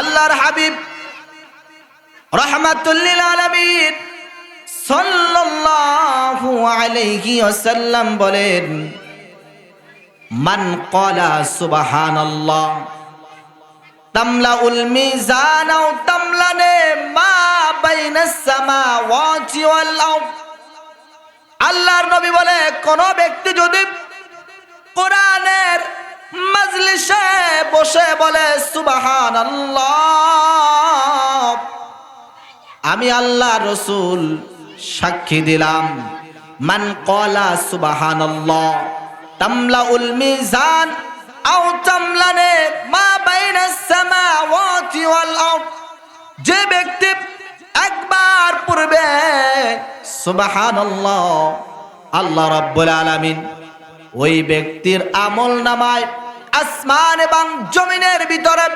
আল্লাহর হাবিব রহমাতুল্লিল আলমিন সাল্লাল্লাহু আলাইহি ওয়াসাল্লাম বলেন, মান ক্বালা সুবহানাল্লাহ, তামলাউল মিজান আও তামলানে মা বাইনাস সামাওয়াতি ওয়াল আরদ। আল্লাহর নবী বলে, কোন ব্যক্তি যদি কোরআনের মজলিসে বসে বলে সুবাহান আমি আল্লাহ রসুল সাক্ষী দিলাম। মান কলা সুবাহান তামলা উল মিজান, আও তামলানে মা বাইনাস সামাওয়াতি ওয়াল আরদ। যে ব্যক্তি একবার পূর্বে সুবহানাল্লাহ। আল্লাহ রাব্বুল আলামিন ওই ব্যক্তির আমল নামায় আসমান এবং জমিনের ভিতরে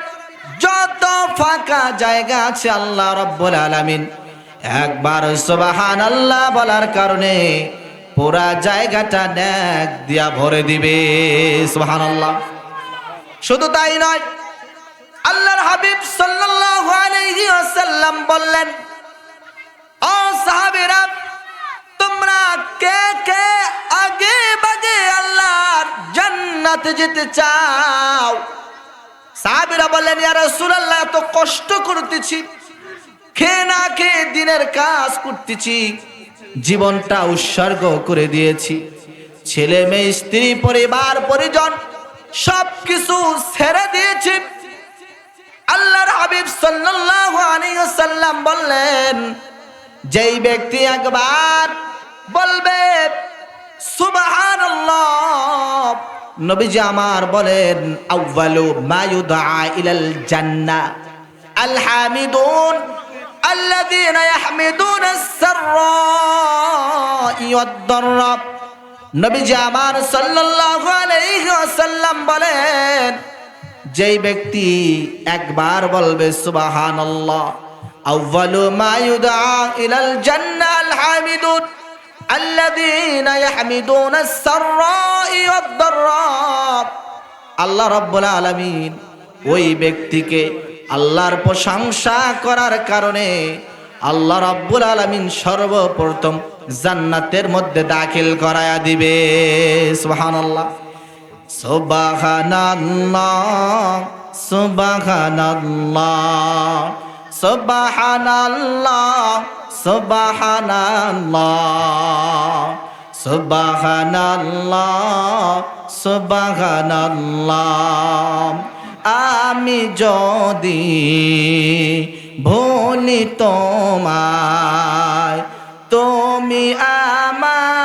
যত ফাঁকা জায়গা আছে আল্লাহ রব্বুল আলামিন। একবার সুবাহান আল্লাহ বলার কারণে পুরা জায়গাটা ন্যাক দিয়া ভরে দিবে সুবাহান আল্লাহ শুধু তাই নয়, আল্লাহর হাবিব সাল্লাল্লাহু আলাইহি ওয়াসাল্লাম বললেন, ও সাহাবীরা কে কে? আগে বাগে আল্লাহর জান্নাতে যেতে চাও। সাহাবীরা বললেন, ইয়া রাসূলুল্লাহ, এত কষ্ট করতেছি। খেয়ে না খেয়ে দিনের কাজ করতেছি। জীবনটা উৎসর্গ করে দিয়েছি। ছেলে মেয়ে, স্ত্রী, পরিবার, পরিজন সব কিছু ছেড়ে দিয়েছি। আল্লাহর হাবিব সাল্লাল্লাহু আলাইহি ওয়াসাল্লাম বললেন, যেই ব্যক্তি একবার বলবে সুবহানাল্লাহ নবীজি আমার বলেন আউয়ালু মা ইউদআ ইলাল জান্নাহ আল হামিদুন الذين يحمدون السراء والضراء নবীজি আমার সাল্লাল্লাহু আলাইহি ওয়াসাল্লাম বলেন যেই ব্যক্তি একবার বলবে সুবহানাল্লাহ আউয়ালু মা ইউদআ ইলাল জান্নাল হামিদুন আল্লাহ রাব্বুল আলামিন ওই ব্যক্তিকে আল্লাহর প্রশংসা করার কারণে আল্লাহ রাব্বুল আলামিন সর্বপ্রথম জান্নাতের মধ্যে দাখিল করায়া দিবে। সুবহানাল্লাহ। সুবহানাল্লাহ সুবহানাল্লাহ সুবহানাল্লাহ। সুবহানাল্লাহ সুবহানাল্লাহ সুবহানাল্লাহ। আমি যদি ভুলি তোমায় তুমি আমায়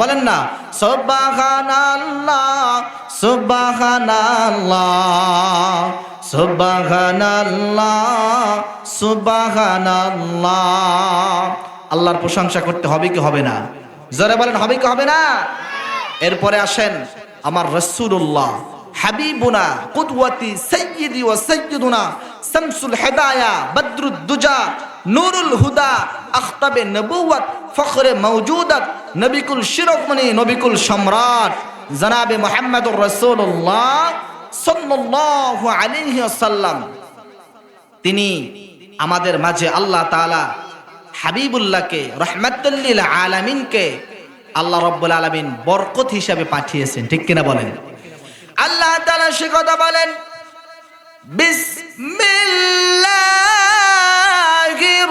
বলেন না আল্লাহর প্রশংসা করতে হবে কি হবে না? জোরে বলেন, হবে কি হবে না? এরপরে আসেন আমার রসুল্লাহ হাবিবুনা, কুদওয়াতি সাইয়্যিদি ওয়া সাইয়্যিদুনা, শামসুল হেদায়া বদরুদ দুজা নুরুল হুদা আখতাবে নবুওয়াত, ফখরে মওজুদাত, নবিকুল শিরোমণি, নবিকুল সম্রাট। জনাবে মোহাম্মদুর রাসূলুল্লাহ সাল্লাল্লাহু আলাইহি ওয়াসাল্লাম। তিনি আমাদের মাঝে আল্লাহ তাআলা হাবিবুল্লাহকে রহমাতুল্লিল আলামিনকে আল্লাহ রব্বুল আলামিন বরকত হিসাবে পাঠিয়েছেন। ঠিক কিনা বলেন? আল্লাহ তাআলা সে কথা বলেন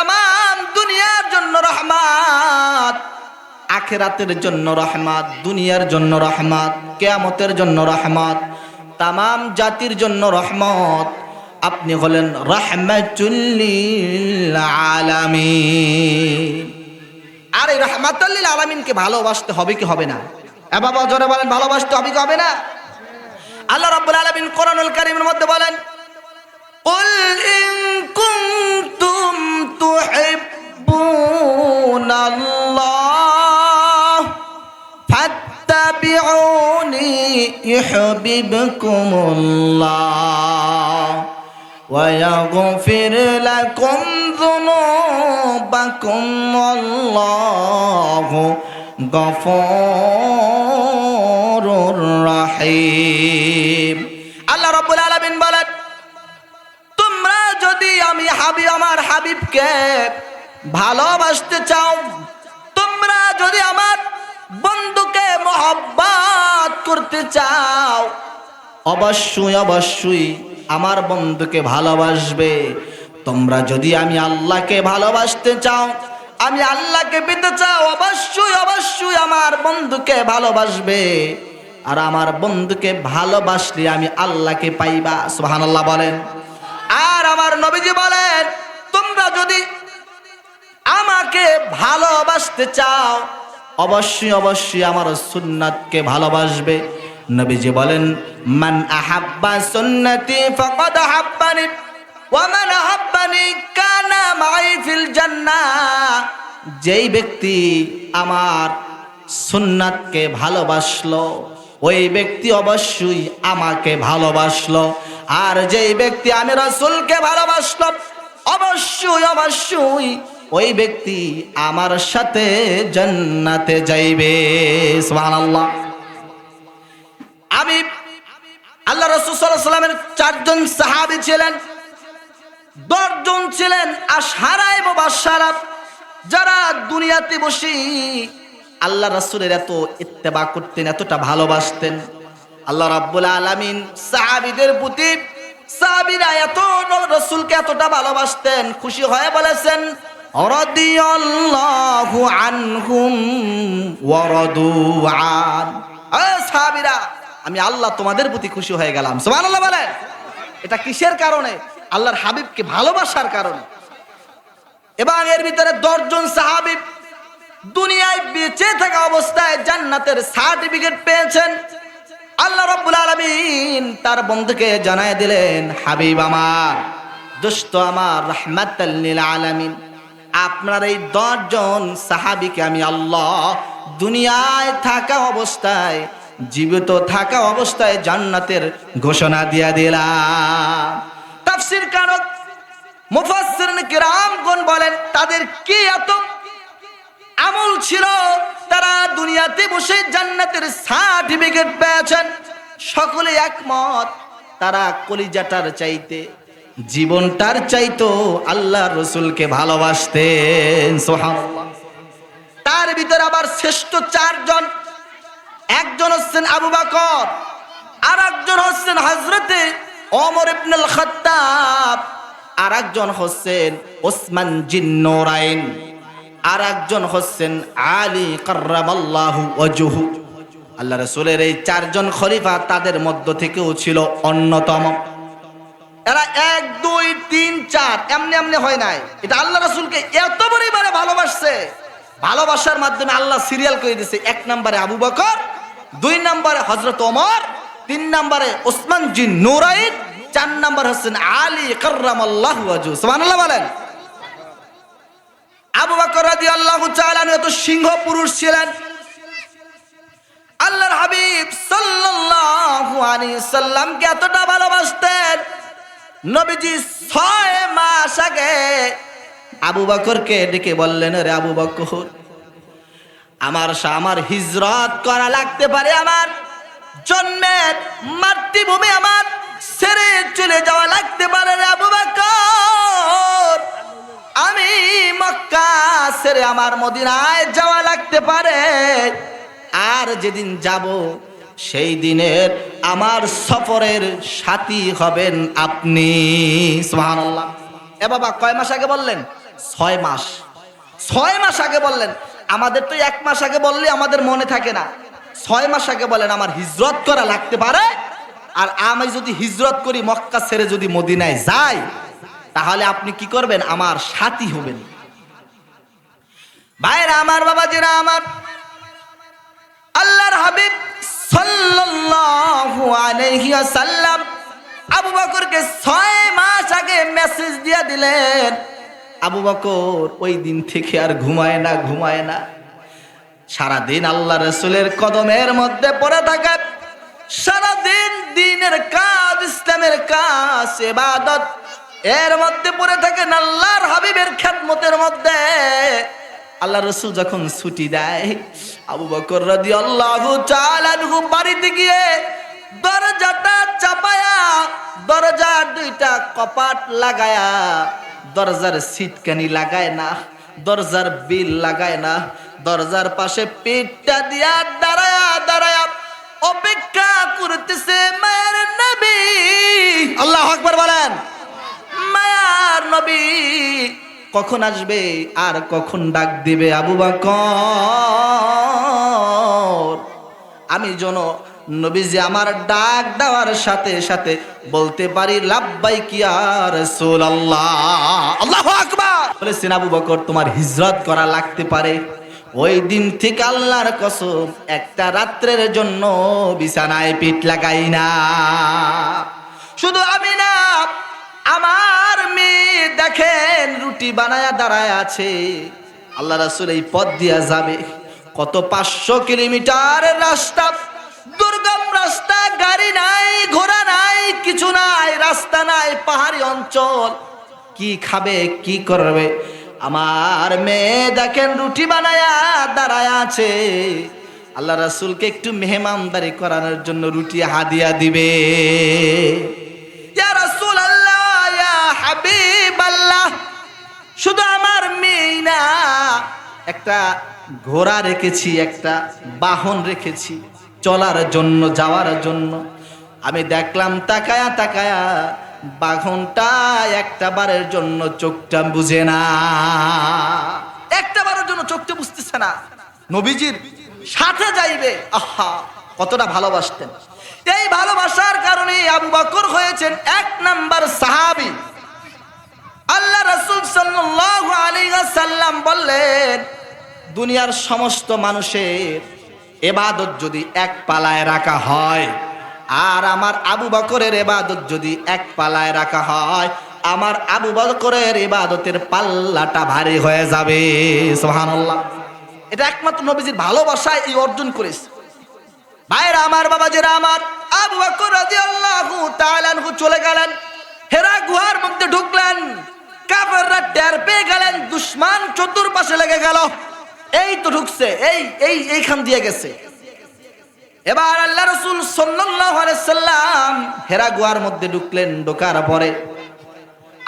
তাম দুনিয়ার জন্য রহমাত। আখেরাতের জন্য রহমাত, দুনিয়ার জন্য রহমাত, কেয়ামতের জন্য রহমাত তামাম জাতির জন্য রহমত। আপনি হলেন রহমাতুল্লিল আলামিন। আর এই রহমাতুল্লিল আলামিনকে ভালোবাসতে হবে কি হবে না? এ বাবা জোরে বলেন, ভালোবাসতে হবে কি হবে না? আল্লাহ রাব্বুল আলামিন কোরআনুল মধ্যে বলেন يحببكم الله ويغفر لكم ذنوبكم والله غفور رحيم আল্লাহ রাব্বুল আলামিন বলেন তোমরা যদি আমি হাবিব, আমার হাবিবকে ভালোবাসতে চাও, তোমরা যদি আমার বন্ধুকে মহব্বত করতে চাও, অবশ্যই অবশ্যই আমার বন্ধুকে ভালোবাসবে। তোমরা যদি আমি আল্লাহকে ভালোবাসতে চাও, আমি আল্লাহকে পেতে চাও, অবশ্যই অবশ্যই আমার বন্ধুকে ভালোবাসবে। আর আমার বন্ধুকে ভালোবাসলে আমি আল্লাহকে পাইবা, সুবহানাল্লাহ বলেন। আর আমার নবীজি বলেন, তোমরা যদি আমাকে ভালোবাসতে চাও, অবশ্যই অবশ্যই আমার সুন্নাতকে ভালোবাসবে। নবীজি বলেন, মান আহাব্বা সুন্নতি ফাকাদ আহাব্বানি ওয়া মান আহাব্বানি কানা মাই ফিল জান্নাহ যেই ব্যক্তি আমার সুন্নাতকে ভালোবাসলো ওই ব্যক্তি অবশ্যই আমাকে ভালোবাসলো। আর যেই ব্যক্তি আমি রসুলকে ভালোবাসলো, অবশ্যই অবশ্যই ওই ব্যক্তি আমার সাথে জান্নাতে যাইবে। আমি আল্লাহ রসুল চারজন সাহাবি ছিলেন, দশজন ছিলেন আশারায় বাসারা যারা দুনিয়াতে বসে আল্লাহ রসুলের এত ইত্তেবা করতেন, এতটা ভালোবাসতেন। আল্লাহ রাব্বুল আলামিন সাহাবীদের প্রতি, সাহাবীরা এত রসুলকে এতটা ভালোবাসতেন, খুশি হয়ে বলেছেন, রাদিয়াল্লাহু আনহুম ওয়া রাদু আন। এ সাহাবীরা, আমি আল্লাহ তোমাদের প্রতি খুশি হয়ে গেলাম। সুবহানাল্লাহ বলেন। এটা কিসের কারণে? আল্লাহর হাবিবকে ভালোবাসার কারণে। এবং এর ভিতরে দশজন সাহাবি দুনিয়ায় বেঁচে থাকা অবস্থায় জান্নাতের সার্টিফিকেট পেয়েছেন। আল্লাহ রব্বুল আলমিন তার বন্ধুকে জানায় দিলেন, হাবিব আমার দোস্ত আমার রহমাতাল্লিল আলামিন, আপনার এই দশজন সাহাবিকে আমি আল্লাহ দুনিয়ায় থাকা অবস্থায়, জীবিত থাকা অবস্থায় জান্নাতের ঘোষণা দিয়া দিলাম। তাফসির কারক, মুফাসসিরিন কিরামগণ বলেন, তাদের কি এত আমল ছিল, তারা দুনিয়াতে বসে জান্নাতের সার্টিফিকেট পেয়েছেন। সকলে একমত, তারা কলিজাটার চাইতে, জীবনটার চাইতো আল্লাহ রসুলকে ভালোবাসতেন তার ভিতরে আবার শ্রেষ্ঠ চারজন, একজন হচ্ছেন আবু বাকর আর একজন হচ্ছেন হজরতে অমর ইবনুল খাত্তাব আর একজন হচ্ছেন ওসমান জিন্নোরাইন। আর একজন হচ্ছেন আলী কার্রামাল্লাহু ওয়াজহু। আল্লাহ রসুলের এই চারজন খলিফা তাদের মধ্য থেকেও ছিল অন্যতম। এরা এক, দুই, তিন, চার, এমনি এমনি হয় নাই। এটা আল্লাহ রসুলকে এত পরিমাণে ভালোবাসছে। ভালোবাসার মাধ্যমে আল্লাহ সিরিয়াল করে দিছে এক নম্বরে আবু বকর, দুই নম্বরে হজরত ওমর, তিন নম্বরে ওসমান জিন নুরাইন চার নম্বর হচ্ছেন আলী কার্রাম আল্লাহ সুবহানাল্লাহ বলেন। আবু বকর রাদিয়াল্লাহু তাআলা এত সিংহ পুরুষ ছিলেন। আল্লাহর হাবিব আলাইহি সাল্লামকে এতটা ভালোবাসতেন, নবীজি ছয় মাস আগে আবু বকরকে ডেকে বললেন রে আবু বকর, আমার আমার হিজরত করা লাগতে পারে আমার। জন্মের মাতৃভূমি আমার, ছেড়ে চলে যাওয়া লাগতে পারে রে আবু বকর। আমি মক্কা ছেড়ে আমার মদিনায় যাওয়া লাগতে পারে। আর যেদিন যাব, সেই দিনের আমার সফরের সাথী হবেন আপনি। এ বাবা, কয় মাস আগে বললেন? ছয় মাস। ছয় মাস আগে বললেন। আমাদের তো এক মাস আগে বললে আমাদের মনে থাকে না। ছয় মাস আগে বলেন, আমার হিজরত করা লাগতে পারে? আর আমি যদি হিজরত করি, মক্কা ছেড়ে যদি মদিনায় যাই তাহলে আপনি কি করবেন? আমার সাথী হবেন। ভাইরা, আমার বাবা যেরা আমার আল্লাহর হাবিব সাল্লাল্লাহু আলাইহি ওয়াসাল্লাম আবু বকরকে ছয় মাস আগে মেসেজ দিয়ে দিলেন, আবু বকর, ওই দিন থেকে আর ঘুমায় না ঘুমায় না। সারাদিন আল্লাহ রসুলের কদমের মধ্যে পড়ে থাকে। সারাদিন দিনের কাজ, ইসলামের কাজ, এবাদত এর মধ্যে পড়ে থাকেন আল্লাহর হাবিবের খেদমতের মধ্যে। আল্লাহ রসুল যখন ছুটি দেয়, আবু বকর রাদি আল্লাহ বাড়িতে গিয়ে দরজাটা চাপায়া, দরজার দুইটা কপাট লাগায়া, দরজার সিটকানি লাগায় না, দরজার বিল লাগায় না, দরজার পাশে পিঠটা দিয়া দাঁড়ায়া দাঁড়ায়া অপেক্ষা করতেছে মায়ের নবী। আল্লাহ আকবার বলেন। মায়ার নবী। কখন আসবে আর কখন ডাক দিবে আবু বকর? আমি যেন নবীজি আমার ডাক দেওয়ার সাথে সাথে বলতে পারি লাভবাই কি আর আল্লাহ আল্লাহ আকবার। বলেছেন আবু বকর, তোমার হিজরত করা লাগতে পারে। ওই দিন থেকে আল্লাহর কসম, একটা রাত্রের জন্য বিছানায় পিঠ লাগাই না। রুটি বানায়া দাঁড়ায় আছে। আল্লাহ রাসুল এই পথ দিয়া যাবে। কত পাঁচশো কিলোমিটার রাস্তা দুর্গম রাস্তা গাড়ি নাই ঘোড়া নাই কিছু নাই রাস্তা নাই পাহাড়ি অঞ্চল। কি খাবে কি করবে? আমার মেয়ে দেখেন রুটি বানায়া দাঁড়ায় আছে। আল্লাহ রাসুলকে একটু মেহমানদারি করানোর জন্য রুটি হাদিয়া দিবে। ইয়া রাসূলুল্লাহ, ইয়া হাবিবাল্লাহ, শুধু আমার মেয়ে না, একটা ঘোড়া রেখেছি, একটা বাহন রেখেছি, চলার জন্য, যাওয়ার জন্য। আমি দেখলাম তাকায়া তাকায়া বাহনটা একটা বারের জন্য চোখটা বুঝে না। একটা বারের জন্য চোখটা বুঝতেছে না। নবীজির সাথে যাইবে। আহা, কতটা ভালোবাসতেন। এই ভালোবাসার কারণে আবু বকর হয়েছেন এক নাম্বার সাহাবী। আল্লাহ রসুল সাল্লাম বললেন, দুনিয়ার সমস্ত মানুষের এবাদত যদি এক পালায় রাখা হয়, আর আমার আবু বকরের এবাদত যদি এক পালায় রাখা হয়, আমার আবু বকরের এবাদতের পাল্লাটা ভারী হয়ে যাবে। সুবহানাল্লাহ। এটা একমাত্র নবীজির ভালোবাসায় এই অর্জন করেছে। ভাইরা আমার বাবা যেরা আমার, আবু বকর রাদিয়াল্লাহু তাআলা চলে গেলেন, হেরা গুহার মধ্যে ঢুকলেন। কাফেররা টের পেয়ে গেলেন, দুশ্মন চতুর্পাশে লেগে গেল। এই তো ঢুকছে, এই এই, এইখান দিয়ে গেছে। এবার আল্লাহ রসুল সাল্লাম হেরা গুহার মধ্যে ঢুকলেন, ঢোকার পরে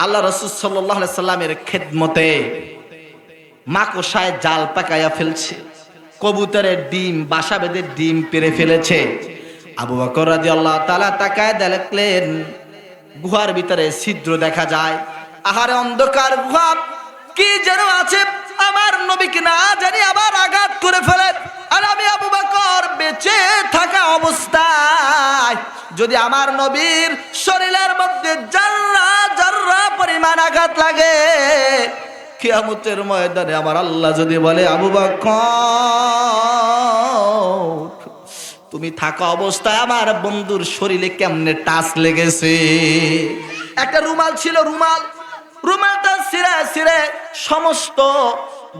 আল্লাহ রসুল আলাইহি সাল্লামের খেদমতে মাকড়সায় জাল পাকাইয়া ফেলছে, কবুতরের ডিম, বাসা বেঁধে ডিম পেরে ফেলেছে। আবু বকর রাদিয়াল্লাহু তাআলা তাকায় দেখলেন, গুহার ভিতরে ছিদ্র দেখা যায়। আহারে অন্ধকার গুহা কি যেন আছে? আমার নবীকে না জানি আবার আঘাত করে ফেলে। আর আমি আবু বকর বেঁচে থাকা অবস্থায়, যদি আমার নবীর শরীরের মধ্যে জাররা জাররা পরিমাণ আঘাত লাগে, কিয়ামতের ময়দানে আমার আল্লাহ যদি বলে, আবু বকর, তুমি থাকা অবস্থায় আমার বন্ধুর শরীরে কেমনে টাচ লেগেছে? একটা রুমাল ছিল, রুমাল। সমস্ত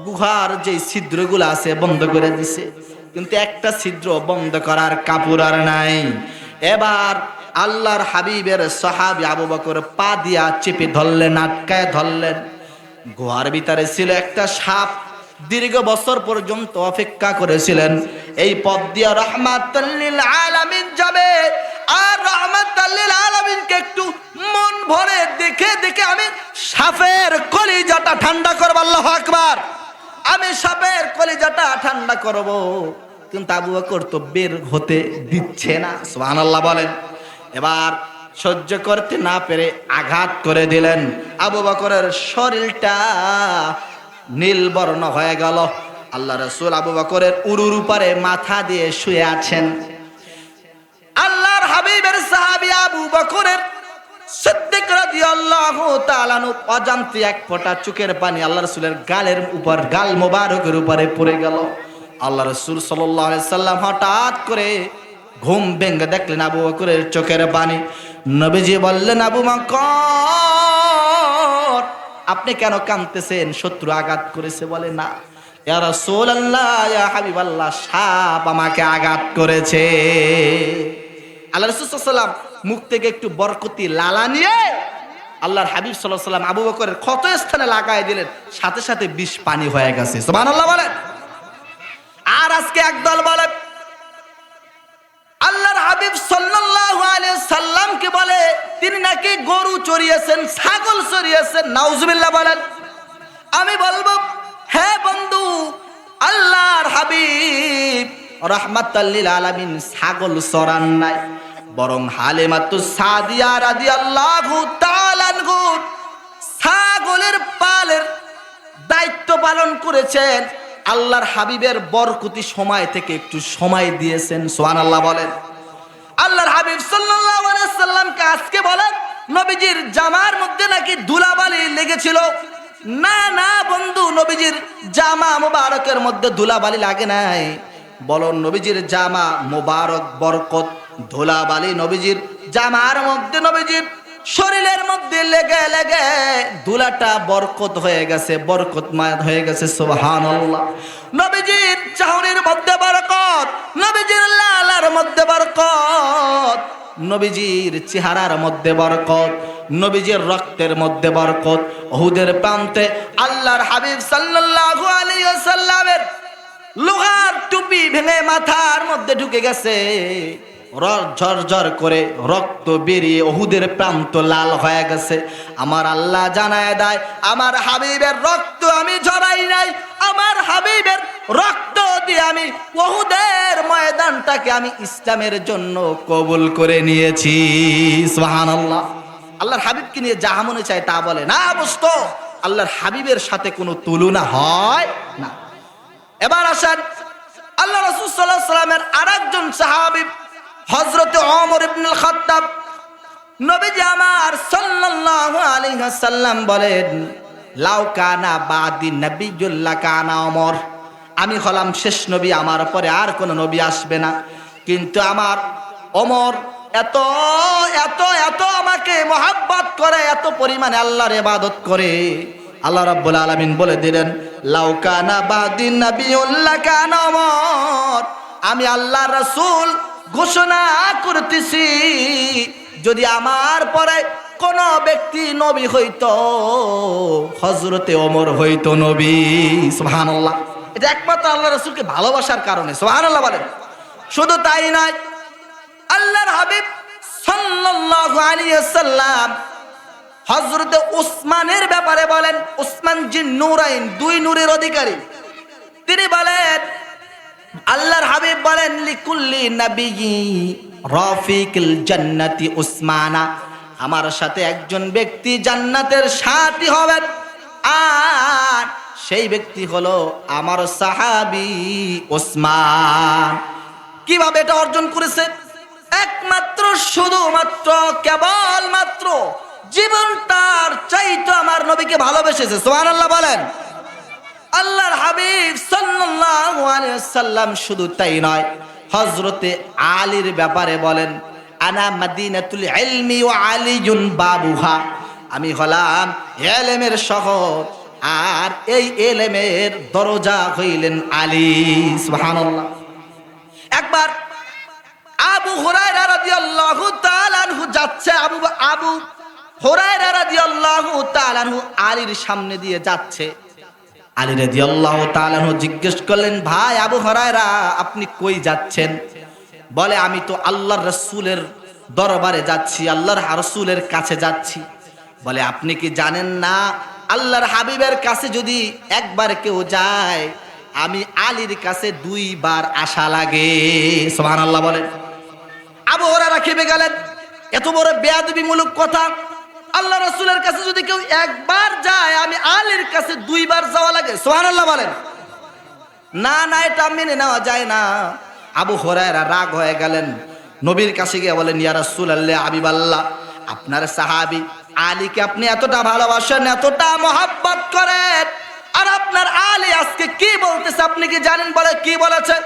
গুহার যে ছিদ্রগুলো আছে বন্ধ করে দিছে। কিন্তু একটা ছিদ্র বন্ধ করার কাপড় আর নাই। এবার আল্লাহর হাবিবের সাহাবি আবু বকর পা দিয়া চেপে ধরলেন, আটকায় ধরলেন। গুহার ভিতরে ছিল একটা সাপ, দীর্ঘ বছর পর্যন্ত অপেক্ষা করেছিলেন। এই পথ দিয়ে রহমাতাল্লিল আলামিন যাবে। আর রহমাতাল্লিল আলামিনকে একটু মন ভরে দেখে দেখে আমি সাপের কলিজাটা ঠান্ডা করব, আল্লাহ আকবার। আমি সাপের কলিজাটা ঠান্ডা করব, কিন্তু আবু বকর তো হতে দিচ্ছে না, সুবহানাল্লাহ বলেন। এবার সহ্য করতে না পেরে আঘাত করে দিলেন। আবু বকরের শরীরটা নীলবর্ণ হয়ে গেল। আল্লাহ রসুল আবু বকরের উরুর উপরে মাথা দিয়ে শুয়ে আছেন। হাবিবের সাহাবী আবু বকরের সিদ্দিক রাদিয়াল্লাহু তাআলা অজান্তে এক ফোঁটা চোখের পানি আল্লাহ রাসূলের গালের উপর, গাল মোবারকের উপরে পড়ে গেল। আল্লাহ রাসূল সাল্লাল্লাহু আলাইহি সাল্লাম হঠাৎ করে ঘুম ভেঙে দেখলেন আবু বকরের চোখের পানি। নবীজি বললেন, আবু বকর, আপনি কেন কাঁদতেছেন? শত্রু আঘাত করেছে বলে না। ইয়া রাসূলুল্লাহ, ইয়া হাবিবাল্লাহ, সাপ আমাকে আঘাত করেছে। আল্লাহ রসুলাম মুখ থেকে একটু বরকতি লালা নিয়ে আল্লাহর হাবিব সাল্লাহ সাল্লাম আবু বকরের ক্ষত স্থানে লাগাই দিলেন, সাথে সাথে বিষ পানি হয়ে গেছে। বলেন। আর আজকে একদল বলে, আল্লাহর হাবিব সাল্লাল্লাহু আলাইহি সাল্লামকে বলে, তিনি নাকি গরু চড়িয়েছেন, ছাগল চড়িয়েছেন, নাউজুবিল্লাহ বলেন। আমি বলব হ্যাঁ বন্ধু, আল্লাহর হাবিব রহমাতাল্লিল আলামিন ছাগল চড়ান নাই, বরং হালেমাতু সাদিয়া রাদিয়াল্লাহু তাআলা ছাগলের পালের দায়িত্ব পালন করেছেন। আল্লাহর হাবিবের বরকতি সময় থেকে একটু সময় দিয়েছেন সোহান আল্লাহ বলেন। আল্লাহর হাবিব সাল্লামকে আজকে বলেন, নবীজির জামার মধ্যে নাকি ধুলাবালি লেগেছিল? না না বন্ধু, নবীজির জামা মুবারকের মধ্যে ধুলাবালি লাগে নাই। বলো নবীজির জামা মোবারক, বরকত, ধুলাবালি নবীজির জামার মধ্যে নবীজির শরীরের মধ্যে লেগে লেগে ধুলাটা বরকত হয়ে গেছে বরকত মায়াত হয়ে গেছে, সুবহানাল্লাহ। নবীজির চাহনির মধ্যে বরকত, নবীজির লালার মধ্যে বরকত, নবীজির চেহারার মধ্যে বরকত, নবীজির রক্তের মধ্যে বরকত, ওহুদের প্রান্তে আল্লাহর হাবিব সাল্লাল্লাহু আলাইহি ওয়াসাল্লামের লোহার টুপি ভেঙে মাথার মধ্যে ঢুকে গেছে। ঝরঝর করে রক্ত বেরিয়ে ওহুদের প্রান্ত লাল হয়ে গেছে। আমার আল্লাহ জানায় দেয়, আমার হাবিবের রক্ত আমি ঝরাই নাই। আমার হাবিবের রক্ত দিয়ে আমি ওহুদের ময়দানটাকে আমি ইসলামের জন্য কবুল করে নিয়েছি। সোহান আল্লাহ আল্লাহর হাবিবকে নিয়ে যাহা মনে চায় তা বলে। না বস্ত আল্লাহর হাবিবের সাথে কোনো তুলনা হয় না। এবার আসেন, আল্লাহ রসুল সাল্লাহ সাল্লামের আর একজন সাহাবি হজরত অমর ইবনুল খাত্তাব লাউ কানা আমি হলাম শেষ নবী, আমার পরে আর কোনো নবী আসবে না। কিন্তু আমার অমর এত এত এত আমাকে মহাব্বত করে, এত পরিমাণে আল্লাহর ইবাদত করে। আল্লাহ রাব্বুল আলামিন বলে দিলেন, লাউ কানা বাদি নবিয়ুল্লাহ কানা আমি আল্লাহ রাসূল ঘোষণা করতেছি, যদি আমার পরে কোন ব্যক্তি নবী হইতো হজরতে অমর হইত নবী, সুবহানাল্লাহ। এটা একমাত্র আল্লাহ রসুলকে ভালোবাসার কারণে, সুবহানাল্লাহ বলেন। শুধু তাই নয়, আল্লাহর হাবিব সাল্লাল্লাহু আলাইহি সাল্লাম হজরতে উসমানের ব্যাপারে বলেন, উসমান জিন নূরাইন দুই নূরের অধিকারী। তিনি বলেন, আল্লাহর হাবিব বলেন, লিকুল্লি নবী রফিকুল জান্নাতি উসমানা, আমার সাথে একজন ব্যক্তি জান্নাতের সাথী হবেন, আর সেই ব্যক্তি হলো আমার সাহাবি ওসমান কীভাবে এটা অর্জন করেছে? একমাত্র, শুধুমাত্র কেবল মাত্র জীবন তার চাইতো আমার নবীকে ভালোবেসেছে সোহান আল্লাহ বলেন। আল্লাহর হাবিব সাল্লাম শুধু তাই নয়, হযরতে আলীর ব্যাপারে বলেন, আনা মাদিনাতুল ইলমি ওয়া আলিয়ুন বাবুহা। আমি হলাম এলেমের শহর, আর এই এলেমের দরজা হইলেন আলী, সুবহানাল্লাহ। একবার আবু হুরায়রা রাদিয়াল্লাহু তাআলা আনহু যাচ্ছে, আবু আবু সামনে দিয়ে যাচ্ছে। আলী জিজ্ঞেস করলেন, ভাই আবু হরায়রা, আপনি কই যাচ্ছেন? বলে, আমি তো আল্লাহর রসুলের দরবারে যাচ্ছি, আল্লাহর রসুলের কাছে যাচ্ছি। বলে, আপনি কি জানেন না, আল্লাহর হাবিবের কাছে যদি একবার কেউ যায়, আমি আলীর কাছে দুইবার আশা লাগে। সোহান আল্লাহ বলেন। আবু ওরা খেপে গেলেন। এত বড় বেয়াদবিমূলক কথা। আল্লাহ রসুলের কাছে যদি কেউ একবার যায়, আমি আলীর কাছে দুইবার যাওয়া লাগে। সোহান আল্লাহ বলেন। না না, এটা মেনে নেওয়া যায় না। আবু হরায়রা রাগ হয়ে গেলেন। নবীর কাছে গিয়ে বলেন, ইয়া রাসূল আল্লাহ আবিব আল্লাহ আপনার সাহাবি আলীকে আপনি এতটা ভালোবাসেন, এতটা মহাব্বত করেন। আর আপনার আলী আজকে কি বলতেছে আপনি কি জানেন বলে, কি বলেছে?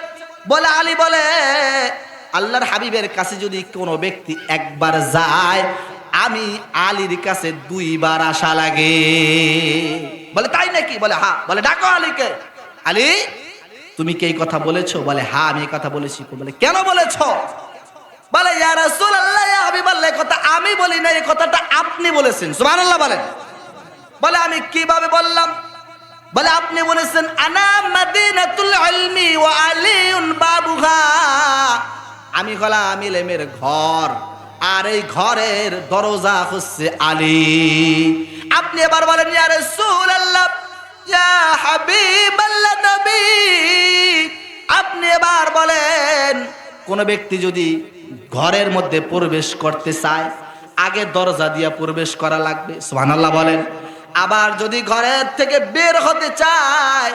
বলে, আলী বলে, আল্লাহর হাবিবের কাছে যদি কোনো ব্যক্তি একবার যায় আমি আলীর কাছে দুইবার আশা লাগে। বলে, তাই নাকি? বলে, হা, বলে, ডাকো আলীকে। আলী, তুমি কি এই কথা বলেছ? বলে, হা, আমি এই কথা বলেছি। বলে, কেন বলেছ? বলে, ইয়া রাসূলুল্লাহ, ইয়া হাবিবাল্লাহ কথা আমি বলি না, এই কথাটা আপনি বলেছেন। সুবহানাল্লাহ বলেন। বলে, আমি কীভাবে বললাম? বলে, আপনি বলেছেন, আনা মাদিনাতুল ইলমি ওয়া আলিউন বাবুহা। আমি হলাম ইলমের ঘর। আর এই ঘরের দরজা হচ্ছে আলী। আপনি এবার বলেন আপনি এবার বলেন, কোন ব্যক্তি যদি ঘরের মধ্যে প্রবেশ করতে চায়, আগে দরজা দিয়ে প্রবেশ করা লাগবে। সুবহানাল্লাহ বলেন। আবার যদি ঘরের থেকে বের হতে চায়,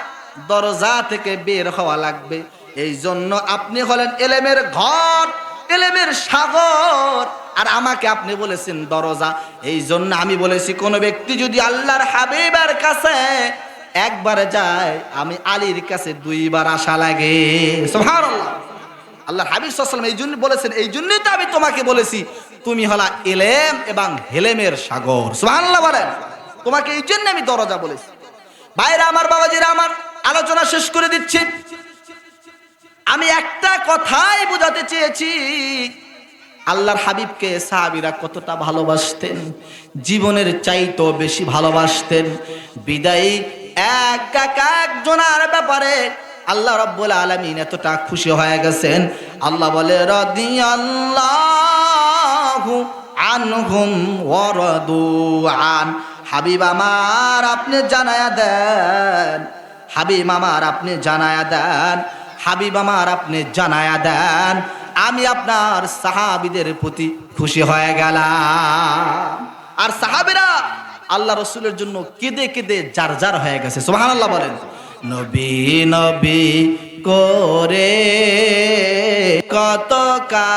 দরজা থেকে বের হওয়া লাগবে। এই জন্য আপনি হলেন এলেমের ঘর। এলেমের সাগর। আর আমাকে আপনি বলেছেন দরজা। এই জন্য আমি বলেছি, কোন ব্যক্তি যদি আল্লাহর হাবিবার কাছে একবার যায়, আমি আলীর কাছে দুইবার আশা লাগে। আল্লাহ হাবিব সাল্লাম এই জন্য বলেছেন, এই জন্যই তো আমি তোমাকে বলেছি, তুমি হলা এলেম এবং হেলেমের সাগর। সুবহানাল্লাহ বলেন। তোমাকে এই জন্য আমি দরজা বলেছি। ভাইরা, আমার বাবাজিরা, আমার আলোচনা শেষ করে দিচ্ছি। আমি একটা কথাই বোঝাতে চেয়েছি। আল্লাহর হাবিবকে সাহাবিরা কতটা ভালোবাসতেন, জীবনের চাইতো বেশি ভালোবাসতেন। বিদায়ী এক এক একজনার ব্যাপারে আল্লাহ রব্বুল আলমিন এতটা খুশি হয়ে গেছেন। আল্লাহ বলে রদি আল্লাহ আনহুম ওয়ারাদু আন। হাবিব আমার, আপনি জানায়া দেন। হাবিব আমার, আপনি জানায়া দেন। হাবিব আমার আপনি জানায়া দেন, আমি আপনার সাহাবিদের প্রতি খুশি হয়ে গেলাম। আর সাহাবিরা আল্লাহ রসুলের জন্য কেঁদে কেঁদে যার যার হয়ে গেছে। সোহান আল্লাহ বলেন, নবী নবী করে কত কাল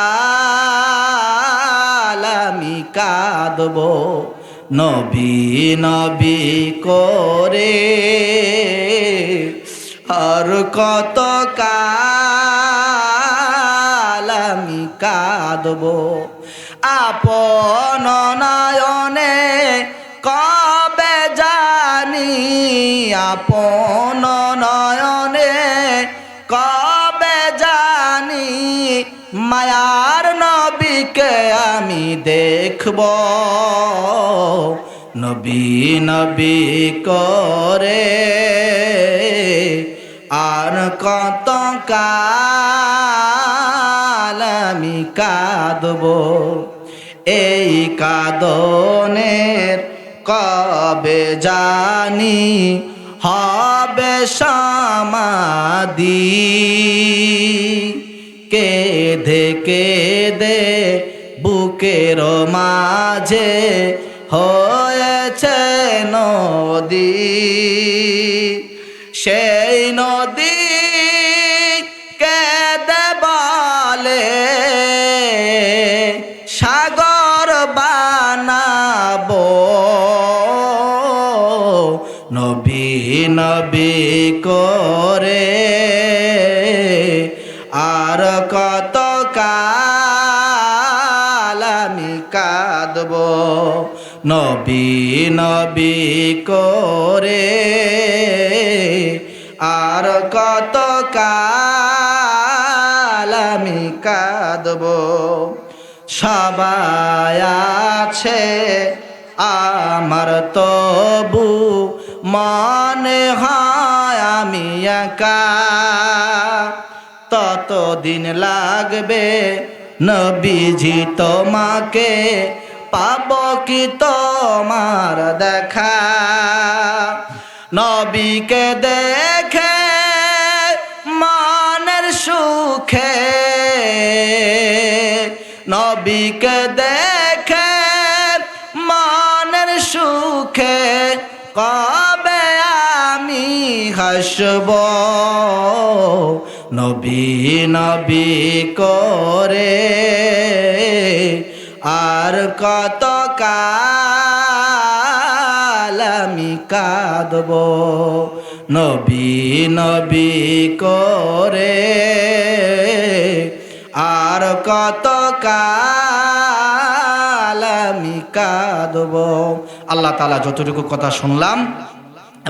আমি কাঁদব। নবী নবী করে আর কত কাল আমি কাঁদব। আপন নয়নে কবে জানি? আপন নয়নে কবে জানি? মায়ার নবীকে আমি দেখব। নবী নবী করে আর কত কাল আমি কাঁদব? এই কাদনের কবে জানি হবে সমাধি। কেঁদে কেঁদে বুকের মাঝে হয়েছে নদী। সেই নদী কেঁদে বলে, সাগর বানাবো। নবী নবী করে আর কত কাল আমি কাঁদব। নবী নবী করে আর কত কাল আমি কাঁদব? সবাই আছে আমার, তবু মনে হয় আমি একা। ততদিন লাগবে নবীজি তোমাকে, পাব কি তোমার দেখা? নবীকে দেখে নবীকে দেখে মনের সুখে কবে আমি হাসব? নবী নবী করে আর কত কাল আমি কাঁদব? নবী নবী করে আর কত কাল আমি কাঁদব আল্লাহ তালা যতটুকু কথা শুনলাম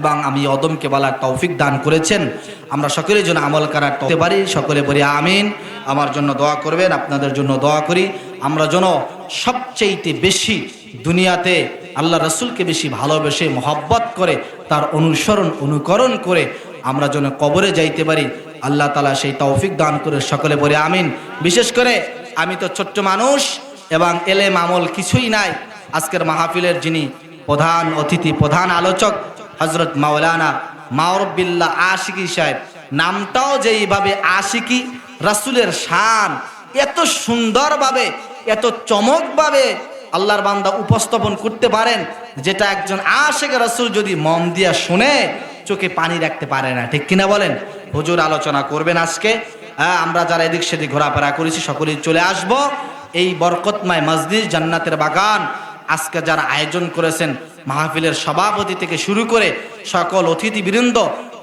এবং আমি অদমকে বলার তৌফিক দান করেছেন, আমরা সকলের জন্য আমল করার করতে পারি, সকলে বলি আমিন। আমার জন্য দোয়া করবেন, আপনাদের জন্য দোয়া করি। আমরা যেন সবচেয়েতে বেশি দুনিয়াতে আল্লাহ রসুলকে বেশি ভালোবেসে মহব্বত করে, তার অনুসরণ, অনুকরণ করে আমরা যেন কবরে যাইতে পারি। আল্লাহ তালা সেই তৌফিক দান করে সকলে বলে আমিন। বিশেষ করে আমি তো ছোট্ট মানুষ এবং এলেম আমল কিছুই নাই। আজকের মাহফিলের যিনি প্রধান অতিথি প্রধান আলোচক হজরত মাওলানা মাওরবিল্লা আশিকি সাহেব নামটাও যেইভাবে আশিকি রাসুলের শান এত সুন্দরভাবে এত চমকভাবে আল্লাহর বান্দা উপস্থাপন করতে পারেন যেটা একজন আশেখ রাসুল যদি মন দিয়া শুনে চোখে পানি রাখতে পারে না। ঠিক কিনা বলেন? হুজুর আলোচনা করবেন আজকে। হ্যাঁ, আমরা যারা এদিক সেদিক ঘোরাফেরা করেছি সকলেই চলে আসব। এই বরকতময় মসজিদ জান্নাতের বাগান আজকে যারা আয়োজন করেছেন মাহফিলের সভাপতি থেকে শুরু করে সকল অতিথিবৃন্দ,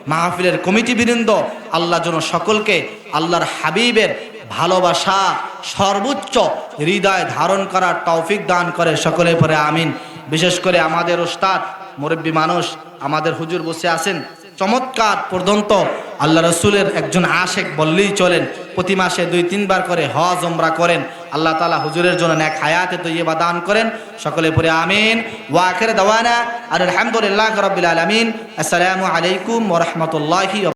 মাহফিলের কমিটি বৃন্দ আল্লাহ যেন সকলকে আল্লাহর হাবিবের ভালোবাসা, সর্বোচ্চ হৃদয় ধারণ করার তৌফিক দান করে সকলে পরে আমিন। বিশেষ করে আমাদের ওস্তাদ, মুরব্বী মানুষ, আমাদের হুজুর বসে আছেন। চমৎকার পর্যন্ত আল্লাহ রসুলের একজন আশেক বললেই চলেন, প্রতি মাসে দুই, তিনবার করে হজ ওমরা করেন। আল্লাহ তালা হুজুরের জন্য এক হায়াতে তৈবা দান করেন। সকলে পরে আমিন। ওয়াখের দাওয়ানা আর আলহামদুলিল্লাহ রবিল আলমিন। আসসালামু আলাইকুম ওরহমতুল্লাহি